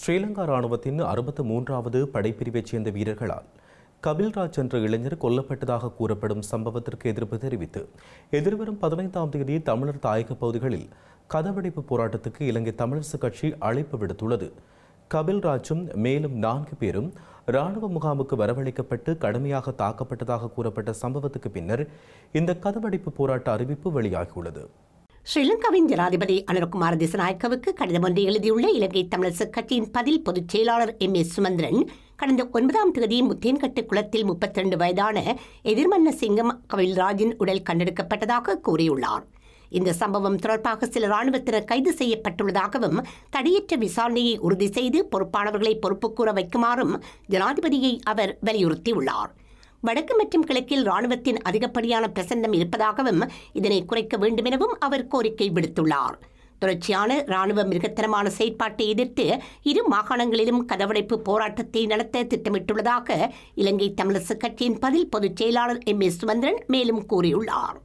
ஸ்ரீலங்கா ராணுவத்தின் அறுபத்து மூன்றாவது படைப்பிரிவைச் சேர்ந்த வீரர்களால் கபில்ராஜ் என்ற இளைஞர் கொல்லப்பட்டதாக கூறப்படும் சம்பவத்திற்கு எதிர்ப்பு தெரிவித்து எதிர்வரும் பதினைந்தாம் தேதி தமிழர் தாயக பகுதிகளில் கதவடைப்பு போராட்டத்துக்கு இலங்கை தமிழரசு கட்சி அழைப்பு விடுத்துள்ளது. கபில்ராஜும் மேலும் நான்கு பேரும் ராணுவ முகாமுக்கு வரவழைக்கப்பட்டு கடுமையாக தாக்கப்பட்டதாக கூறப்பட்ட சம்பவத்துக்கு பின்னர் இந்த கதவடைப்பு போராட்ட அறிவிப்பு வெளியாகியுள்ளது. ஸ்ரீலங்காவின் ஜனாதிபதி அனுரகுமார் திசநாயக்கவுக்கு கடிதம் ஒன்றை எழுதியுள்ள இலங்கை தமிழர் கட்சியின் பதில் பொதுச் செயலாளர் எம். எஸ். சுமந்திரன் கடந்த ஒன்பதாம் தேதி முத்தேன்கட்டு குளத்தில் முப்பத்தி ரெண்டு வயதான எதிர்மன்ன சிங்கம் கவில்ராஜின் உடல் கண்டெடுக்கப்பட்டதாக கூறியுள்ளார். இந்த சம்பவம் தொடர்பாக சில ராணுவத்தினர் கைது செய்யப்பட்டுள்ளதாகவும் தடையற்ற விசாரணையை உறுதி செய்து பொறுப்பானவர்களை பொறுப்புக்கூற வைக்குமாறும் ஜனாதிபதியை அவர் வலியுறுத்தியுள்ளார். வடக்கு மற்றும் கிழக்கில் ராணுவத்தின் அதிகப்படியான பிரசன்னம் இருப்பதாகவும் இதனை குறைக்க வேண்டுமெனவும் அவர் கோரிக்கை விடுத்துள்ளார். தொடர்ச்சியான ராணுவ மிருகத்தனமான செயற்பாட்டை எதிர்த்து இரு மாகாணங்களிலும் கதவடைப்பு போராட்டத்தை நடத்த திட்டமிட்டுள்ளதாக இலங்கை தமிழரசுக் கட்சியின் பதில் பொதுச் செயலாளர் எம். ஏ சுமந்திரன் மேலும் கூறியுள்ளார்.